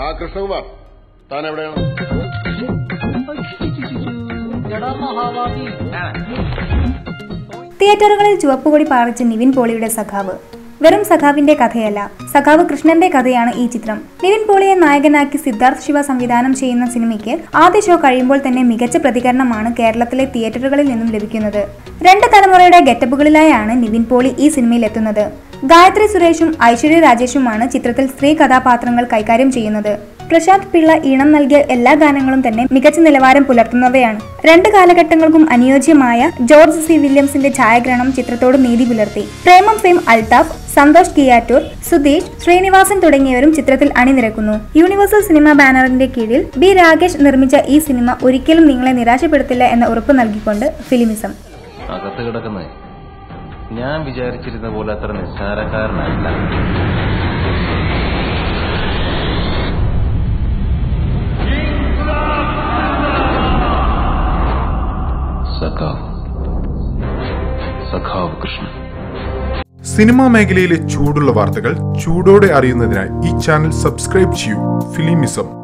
ആ കൃഷ്ണകുമാർ താൻ എവിടെയാണ് തിയേറ്ററുകളിൽ ചുവപ്പുകൊടി പാറിച്ച് നിവിൻ പോളിയുടെ സഖാവ് വെറും സഖാവിന്റെ കഥയല്ല. സഖാവ് കൃഷ്ണന്റെ കഥയാണ് ഈ ചിത്രം. നിവിൻ പോളിയെ നായകനാക്കി സിദ്ധാർത്ഥ് ശിവ സംവിധാനം ചെയ്യുന്ന സിനിമയ്ക്ക് ആദ്യ ഷോ കഴിയുമ്പോൾ തന്നെ മികച്ച പ്രതികരണമാണ് കേരളത്തിലെ തിയേറ്ററുകളിൽ നിന്നും ലഭിക്കുന്നത്. രണ്ട് തലമുറയുടെ ഗെറ്റപ്പുകളിലായാണ് നിവിൻ പോളി ഈ സിനിമയിൽ എത്തുന്നത്. ഗായത്രി സുരേഷും ഐശ്വര്യ രാജേഷുമാണ് ചിത്രത്തിൽ സ്ത്രീ കഥാപാത്രങ്ങൾ കൈകാര്യം ചെയ്യുന്നത്. പ്രശാന്ത് പിള്ള ഈണം നൽകിയ എല്ലാ ഗാനങ്ങളും തന്നെ മികച്ച നിലവാരം പുലർത്തുന്നവയാണ്. രണ്ട് കാലഘട്ടങ്ങൾക്കും അനുയോജ്യമായ ജോർജ് സി വില്യംസിന്റെ ഛായാഗ്രഹണം ചിത്രത്തോട് നീതി പുലർത്തി. പ്രേമം ഫെയിം അൽതാഫ് സന്തോഷ് കിയാറ്റൂർ സുധീഷ് ശ്രീനിവാസൻ തുടങ്ങിയവരും ചിത്രത്തിൽ അണിനിരക്കുന്നു. യൂണിവേഴ്സൽ സിനിമ ബാനറിന്റെ കീഴിൽ ബി രാകേഷ് നിർമ്മിച്ച ഈ സിനിമ ഒരിക്കലും നിങ്ങളെ നിരാശപ്പെടുത്തില്ല എന്ന ഉറപ്പ് നൽകിക്കൊണ്ട് ഫിലിമിസം. അകത്ത് കിടക്കുന്നത് ഞാൻ വിചാരിച്ചിരുന്ന പോലെ അത്ര നിസ്സാരക്കാരനല്ല. സഖാവ്. സഖാവ് കൃഷ്ണൻ. സിനിമാ മേഖലയിലെ ചൂടുള്ള വാർത്തകൾ ചൂടോടെ അറിയുന്നതിനായി ഈ ചാനൽ സബ്സ്ക്രൈബ് ചെയ്യൂ. ഫിലിമിസം